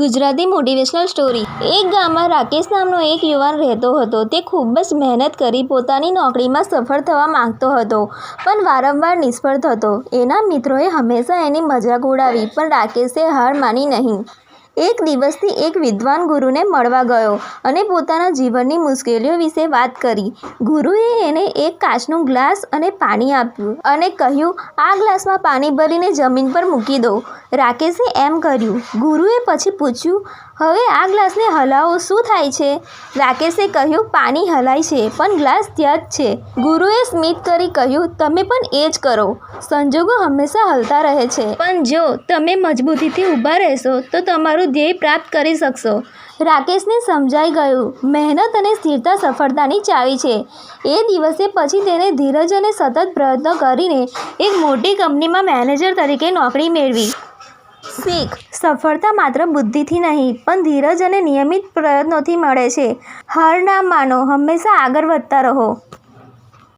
Gujarati motivational story એક ગામમાં રાકેશ નામનો એક યુવાન રહેતો હતો. તે ખૂબ જ મહેનત કરી પોતાની નોકરીમાં સફળ થવા માંગતો હતો, પણ વારંવાર નિષ્ફળ થતો. એના મિત્રોએ હંમેશા એની મજાક ઉડાવી, પણ રાકેશે હાર માની નહીં. એક દિવસથી એક વિદ્વાન ગુરુને મળવા ગયો અને પોતાના જીવનની મુશ્કેલીઓ વિશે વાત કરી. ગુરુએ એને એક કાચનું ગ્લાસ અને પાણી આપ્યું અને કહ્યું, આ ગ્લાસમાં પાણી ભરીને જમીન પર મૂકી દો. રાકેશે એમ કર્યું. ગુરુએ પછી પૂછ્યું, હવે આ ગ્લાસને હલાવો, શું થાય છે? રાકેશે કહ્યું, પાણી હલાય છે, પણ ગ્લાસ ત્યાં જ છે. ગુરુએ સ્મિત કરી કહ્યું, તમે પણ એ જ કરો. સંજોગો હંમેશા હલતા રહે છે. પણ જો તમે મજબૂતીથી ઊભા રહેશો, તો તમારું ધ્યેય પ્રાપ્ત કરી શકશો. રાકેશને સમજાઈ ગયું. મહેનત અને સ્થિરતા સફળતાની ચાવી છે. એ દિવસે પછી તેને ધીરજ અને સતત પ્રયત્નો કરીને એક મોટી કંપનીમાં મેનેજર તરીકે નોકરી મેળવી. શીખ. સફળતા માત્ર બુદ્ધિથી નહીં, પણ ધીરજ અને નિયમિત પ્રયત્નોથી મળે છે. હાર ના માનો, હંમેશા આગળ વધતા રહો.